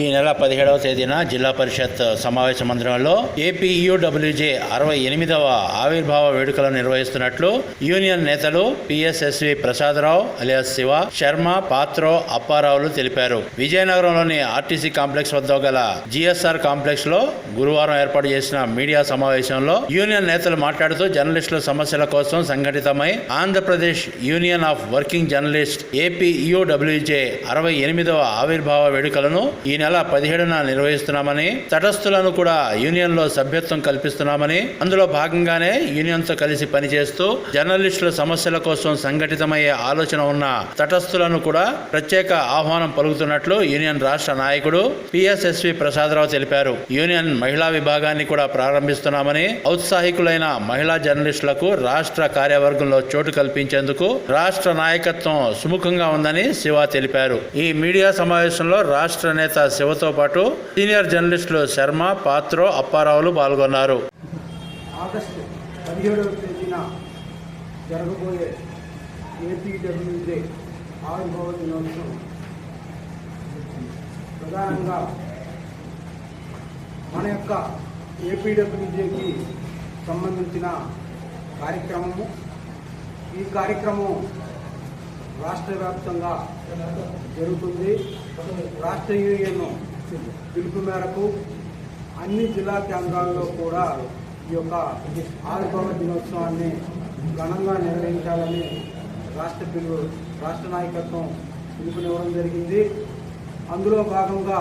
ఈ నెల పదిహేడవ తేదీన జిల్లా పరిషత్ సమావేశ మందిరంలో ఏపీయూడబ్ల్యూజే అరవై ఎనిమిదవ ఆవిర్భావ వేడుకలను నిర్వహిస్తున్నట్లు యూనియన్ నేతలు పిఎస్ఎస్వి ప్రసాదరావు అలియాస్ శివ శర్మ పాత్రో అప్పారావులు తెలిపారు. విజయనగరంలోని ఆర్టీసీ కాంప్లెక్స్ వద్ద గల జిఎస్ఆర్ కాంప్లెక్స్లో గురువారం ఏర్పాటు చేసిన మీడియా సమావేశంలో యూనియన్ నేతలు మాట్లాడుతూ జర్నలిస్టుల సమస్యల కోసం సంఘటితమై Andhra Pradesh union of working journalist APUWJ అరవై ఎనిమిదవ ఆవిర్భావ వేడుకలను ఈ నెల పదిహేడున నిర్వహిస్తున్నామని తటస్థులను కూడా యూనియన్లో సభ్యత్వం కల్పిస్తున్నామని అందులో భాగంగానే యూనియన్తో కలిసి పనిచేస్తూ జర్నలిస్టుల సమస్యల కోసం సంఘటితమయ్యే ఆలోచన ఉన్న తటస్థులను కూడా ప్రత్యేక ఆహ్వానం పలుకుతున్నట్లు యూనియన్ రాష్ట్ర నాయకుడు పిఎస్ఎస్వి ప్రసాదరావు తెలిపారు. యూనియన్ మహిళా విభాగాన్ని కూడా ప్రారంభిస్తున్నామని ఔత్సాహికులైన మహిళా జర్నలిస్టులకు రాష్ట్ర కార్యవర్గంలో చోటు కల్పించేందుకు రాష్ట్ర నాయకత్వం సుముఖంగా ఉందని శివ తెలిపారు. ఈ మీడియా సమావేశంలో రాష్ట్ర నేత శివతో పాటు సీనియర్ జర్నలిస్టులు శర్మ పాత్రో అప్పారావులు పాల్గొన్నారు. ఆగస్టు పదిహేడవ తేదీన జరగబోయే ఏపీడబ్ల్యూజే ఆవిర్భావ దినోత్సవం. ప్రధానంగా మన యొక్క ఏపీడబ్ల్యూజేకి సంబంధించిన కార్యక్రమము. ఈ కార్యక్రమం రాష్ట్ర వ్యాప్తంగా జరుగుతుంది. రాష్ట్ర యూనియన్ పిలుపు మేరకు అన్ని జిల్లా కేంద్రాల్లో కూడా ఈ యొక్క ఆవిర్భావ దినోత్సవాన్ని ఘనంగా నిర్వహించాలని రాష్ట్ర పిలుపు రాష్ట్ర నాయకత్వం పిలుపునివ్వడం జరిగింది. అందులో భాగంగా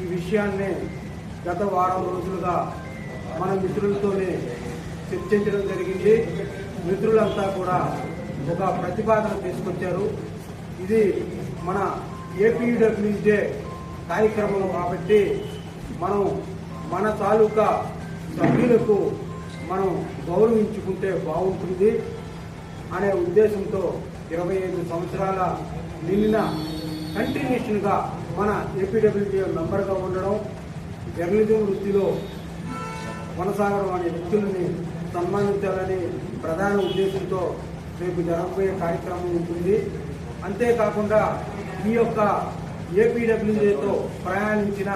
ఈ విషయాన్ని గత వారం రోజులుగా మన మిత్రులతోనే చర్చించడం జరిగింది. మిత్రులంతా కూడా ఒక ప్రతిపాదన తీసుకొచ్చారు. ఇది మన ఏపీడబ్ల్యూజే కార్యక్రమం కాబట్టి మనం మన తాలూకా సభ్యులకు మనం గౌరవించుకుంటే బాగుంటుంది అనే ఉద్దేశంతో ఇరవై ఐదు సంవత్సరాల నిన్న కంటిన్యూషన్గా మన ఏపీడబ్ల్యూజే మెంబర్గా ఉండడం జర్నలిజం వృత్తిలో కొనసాగడం అనే వ్యక్తులని సన్మానించాలని ప్రధాన ఉద్దేశంతో రేపు జరగబోయే కార్యక్రమం ఉంటుంది. అంతేకాకుండా ఈ యొక్క ఏపీడబ్ల్యూజేతో ప్రయాణించిన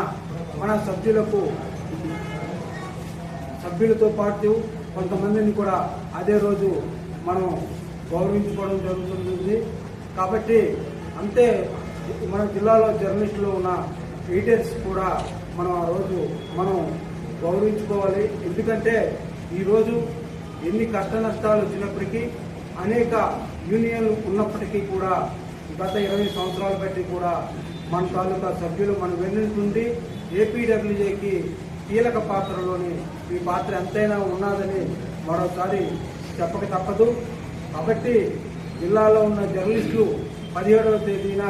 మన సభ్యులకు సభ్యులతో పాటు కొంతమందిని కూడా అదే రోజు మనం గౌరవించుకోవడం జరుగుతుంది. కాబట్టి అంతే మన జిల్లాలో జర్నలిస్టులు ఉన్న ఎడిటర్స్ కూడా మనం ఆ రోజు మనం గౌరవించుకోవాలి. ఎందుకంటే ఈరోజు ఎన్ని కష్ట నష్టాలు వచ్చినప్పటికీ అనేక యూనియన్లు ఉన్నప్పటికీ కూడా గత ఇరవై సంవత్సరాల బట్టి కూడా మన తాలూకా సభ్యులు మన వెన్నుంటుండి ఏపీడబ్ల్యూజేకి కీలక పాత్రలోని ఈ పాత్ర ఎంతైనా ఉన్నదని మరోసారి చెప్పక తప్పదు. కాబట్టి జిల్లాలో ఉన్న జర్నలిస్టులు పదిహేడవ తేదీన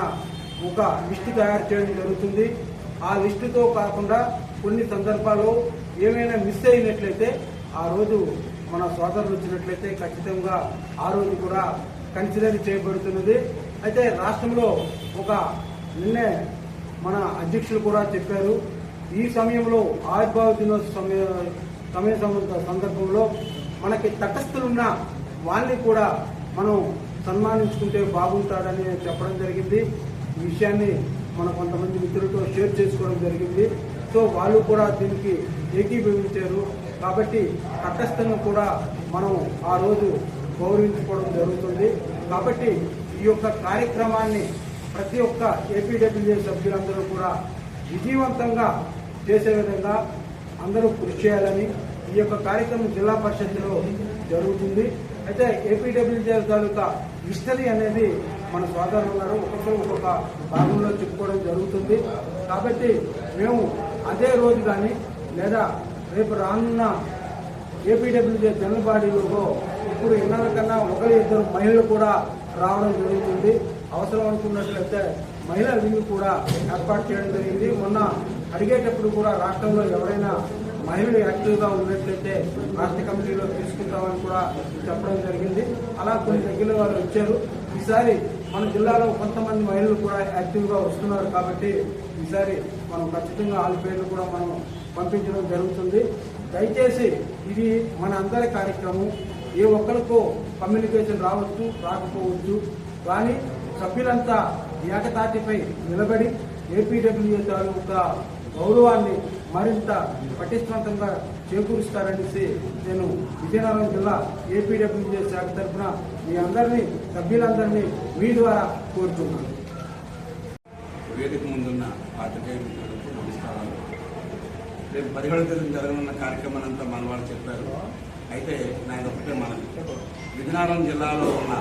ఒక లిస్టు తయారు చేయడం జరుగుతుంది. ఆ లిస్టుతో కాకుండా కొన్ని సందర్భాల్లో ఏమైనా మిస్ అయినట్లయితే ఆ రోజు మన సోదరులు వచ్చినట్లయితే ఖచ్చితంగా ఆ రోజు కూడా కన్సిడర్ చేయబడుతున్నది. అయితే రాష్ట్రంలో ఒక నిన్నే మన అధ్యక్షులు కూడా చెప్పారు. ఈ సమయంలో ఆవిర్భావ దినోత్సవ సమయ సమయ సందర్భంలో మనకి తటస్థులున్న వాళ్ళని కూడా మనం సన్మానించుకుంటే బాగుంటాడని చెప్పడం జరిగింది. ఈ విషయాన్ని మన కొంతమంది మిత్రులతో షేర్ చేసుకోవడం జరిగింది. సో వాళ్ళు కూడా దీనికి ఏకీభవించారు. కాబట్టి తటస్థను కూడా మనం ఆ రోజు గౌరవించుకోవడం జరుగుతుంది. కాబట్టి ఈ యొక్క కార్యక్రమాన్ని ప్రతి ఒక్క ఏపీడబ్ల్యూఏ సభ్యులందరూ కూడా విజయవంతంగా చేసే విధంగా అందరూ కృషి చేయాలని ఈ యొక్క కార్యక్రమం జిల్లా పరిషత్లో జరుగుతుంది. అయితే ఏపీడబ్ల్యూజే తాలూకా హిస్టరీ అనేది మన సోదరులు ఒక్కొక్కరు ఒక్కొక్క భాగంలో చెప్పుకోవడం జరుగుతుంది. కాబట్టి మేము అదే రోజు కానీ లేదా రేపు రానున్న ఏపీడబ్ల్యూజే జనరల్ బాడీలో ఇప్పుడు ఇన్నర కన్నా ఒకరి ఇద్దరు మహిళలు కూడా రావడం జరుగుతుంది. అవసరం అనుకున్నట్లయితే మహిళా వింగ్ కూడా ఏర్పాటు చేయడం జరిగింది. మొన్న అడిగేటప్పుడు కూడా రాష్ట్రంలో ఎవరైనా మహిళలు యాక్టివ్గా ఉన్నట్లయితే రాష్ట్ర కమిటీలో తీసుకుంటామని కూడా చెప్పడం జరిగింది. అలా కొన్ని దగ్గర వాళ్ళు వచ్చారు. ఈసారి మన జిల్లాలో కొంతమంది మహిళలు కూడా యాక్టివ్గా వస్తున్నారు కాబట్టి ఈసారి మనం ఖచ్చితంగా వాళ్ళ పేర్లు కూడా మనం పంపించడం జరుగుతుంది. దయచేసి ఇది మన అందరి కార్యక్రమం. ఏ ఒక్కరికో కమ్యూనికేషన్ రావచ్చు రాకపోవచ్చు. కానీ సభ్యులంతా ఏకతాటిపై నిలబడి ఏపీడబ్ల్యూ తాలూకా గౌరవాన్ని మరింత పటిష్టవంతంగా చేకూరుస్తారనేసి నేను విజయనగరం జిల్లా ఏపీడబ్ల్యూజే శాఖ తరఫున మీ అందరినీ సభ్యులందరినీ మీ ద్వారా కోరుతున్నాను. వేదిక ముందున్న పాత్రికేయ మిత్రులకు నమస్కారాలు. రేపు పదిహేడవ తేదీ జరగనున్న కార్యక్రమం అంతా మన వాళ్ళు చెప్పారు. అయితే నాది ఒకటే మనం విజయనగరం జిల్లాలో ఉన్న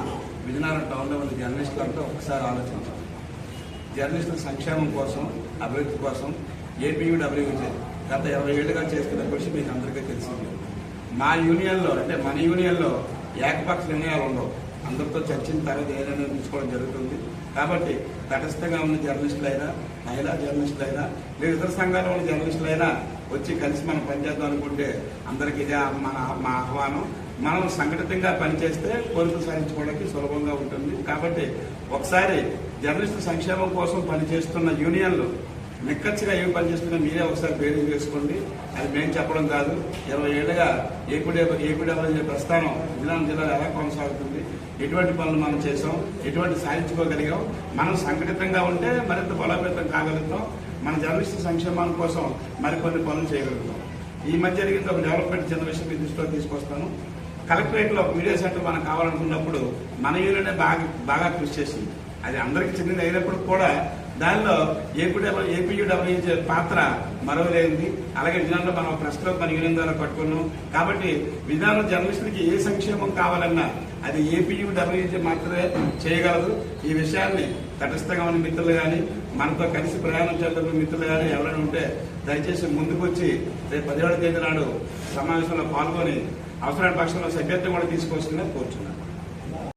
విజయనగరం టౌన్లో ఉన్న జర్నలిస్టులంతా ఒకసారి ఆలోచించాలి జర్నలిస్టుల సంక్షేమం కోసం అభివృద్ధి కోసం ఏపీయూడబ్ల్యూజే గత ఇరవై ఏళ్ళుగా చేస్తున్న కృషి మీకు అందరికీ తెలిసింది. మా యూనియన్లో అంటే మన యూనియన్లో ఏకపక్ష నిర్ణయాలు ఉండవు. అందరితో చర్చిన తర్వాత ఏ నిర్ణయం తీసుకోవడం జరుగుతుంది. కాబట్టి తటస్థంగా ఉన్న జర్నలిస్టులైనా మహిళా జర్నలిస్టులైనా లేదా ఇతర సంఘాల్లో ఉన్న జర్నలిస్టులైనా వచ్చి కలిసి మనం పనిచేద్దాం అనుకుంటే అందరికీ ఇదే మన మా ఆహ్వానం. మనం సంఘటితంగా పనిచేస్తే కోరికలు సాధించుకోవడానికి సులభంగా ఉంటుంది. కాబట్టి ఒకసారి జర్నలిస్టు సంక్షేమం కోసం పనిచేస్తున్న యూనియన్లు నిక్కచ్చిగా ఏం పనిచేస్తున్నా మీరే ఒకసారి పేరు చేసుకోండి అది మేము చెప్పడం కాదు. ఇరవై ఏళ్ళుగా ఏపీడే ఏపీడబ్ల్యూ ప్రస్థానం విజయనగరం జిల్లాలో ఎలా కొనసాగుతుంది? ఎటువంటి పనులు మనం చేసాం ఎటువంటి సాధించుకోగలిగాం? మనం సంఘటితంగా ఉంటే మరింత బలోపేతం కాగలుగుతాం. మన జర్నలిస్టు సంక్షేమాల కోసం మరికొన్ని పనులు చేయగలుగుతాం. ఈ మధ్య జరిగింది ఒక డెవలప్మెంట్ చిన్న విషయం మీ దృష్టిలో తీసుకొస్తాను. కలెక్టరేట్లో ఒక మీడియా సెంటర్ మనకు కావాలనుకున్నప్పుడు మన యూనియనే బాగా బాగా కృషి చేసింది. అది అందరికీ చిన్నది అయినప్పుడు కూడా దానిలో ఏపీడబ్ల్యూ ఏపీయూడబ్ల్యూజే పాత్ర మరవలేనిది అలాగే విధానంలో మనం ప్రెస్ క్లబ్ మన యూనియన్ ద్వారా పట్టుకున్నాం. కాబట్టి విధానం జర్నలిస్టులకి ఏ సంక్షేమం కావాలన్నా అది ఏపీయూడబ్ల్యూజే మాత్రమే చేయగలదు. ఈ విషయాన్ని తటస్థంగా ఉన్న మిత్రులు కానీ మనతో కలిసి ప్రయాణం చేస్తున్న మిత్రులు కానీ ఎవరైనా ఉంటే దయచేసి ముందుకు వచ్చి రేపు పదిహేడవ తేదీ నాడు సమావేశంలో పాల్గొని అవసరమైన పక్షంలో సభ్యత్వం కూడా తీసుకొస్తుందని కోరుచున్నాను.